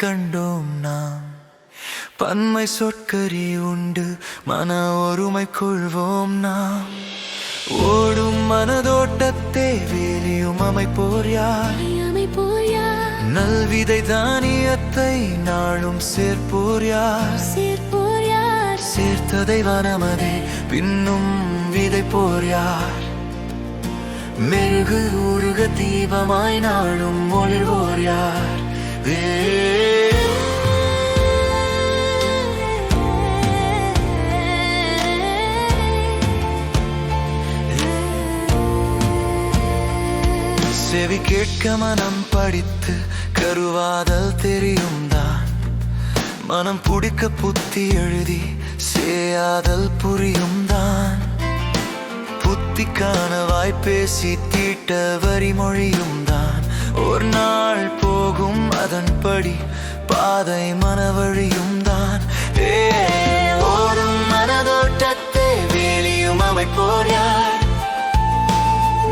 கண்டோம் நாம். பன்மை சொற்கரி உண்டு மன ஒருமை கொள்வோம் நாம். ஓடும் மனதோட்டத்தே வேலியும் அமைப்போர் யார்? யார்? நல்விதை தானியத்தை நாளும் சேர்ப்போர் யார்? சேர்ப்போர் யார்? சேர்த்ததை வனமதே பின்னும் விதைப்போர் யார்? மெழுகு உருக தீபமாய் நாளும் ஒளிர்வோர் யார் செவி கேட்க மனம் படித்து கருவாதல் தெரியும் தான் மனம் பிடிக்க புத்தி எழுதி சேயாதல் புரியும் தான் புத்திக்கான வாய்ப்பேசி தீட்ட வரிமொழியும் தான். ஒரு நாள் போகும் அதன்படி பாதை மனவழியும் தான். ஓடும் மனதோட்டத்தை வேலியும் அமைப்போர் யார்?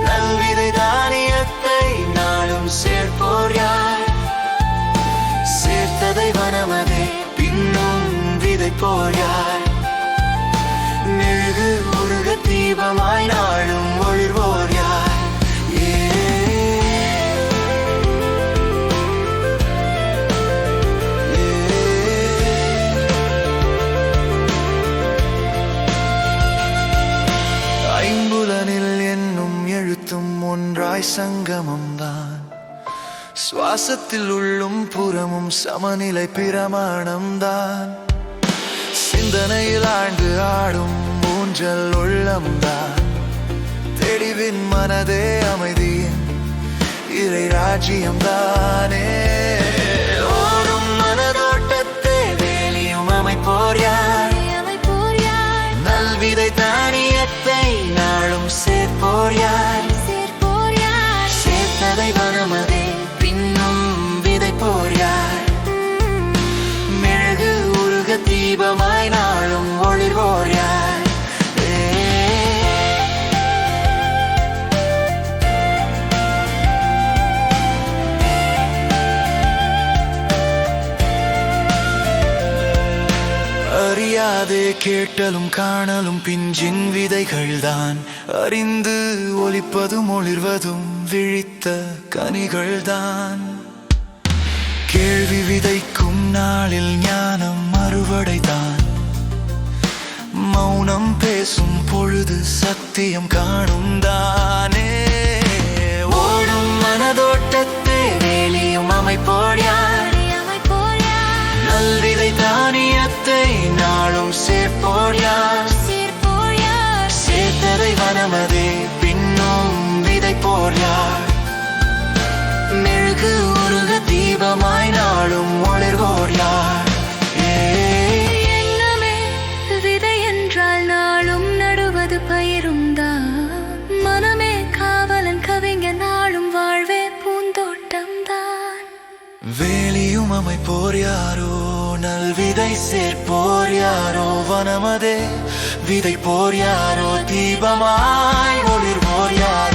நல்விதை தானியத்தை நாளும் சேர்ப்போர் யார்? சேர்த்ததை வனமதே பின்னும் விதைப்போர் யார்? மெழுகு முருக தீபமாய் நான் ஒன்றாய் சங்கமம்தான். சுவாசத்தில் உள்ளும் புறமும் சமநிலை பிரமாணம்தான். சிந்தனையில் ஆண்டு ஆடும் ஊஞ்சல் உள்ளம்தான். தெளிவின் மனதே அமைதியின் இறை ராஜ்யம் தானே ஓடும் மனதோட்டத்தை வேலியும் அமைப்போர் யார்? அமைப்போர் யார்? நல்விதை தானியத்தை நாளும் சேர்ப்போர் யார்? அறியாதே கேட்டலும் காணலும் பிஞ்சின் விதைகள் தான் அறிந்து ஒலிப்பதும் ஒளிர்வதும் விழித்த கனிகள் தான் கேள்வி விதைக்கும் நாளில் ஞானம் அறுவடைதான் மௌனம் பேசும் பொழுது சத்தியம் காணும் தான் வேலியும் அமைப்போர் யாரோ நல்விதை சேர்ப்போர் யாரோ வனமதே. விதைப்போர் யாரோ தீபமாய் ஒளிர்வோர் யாரோ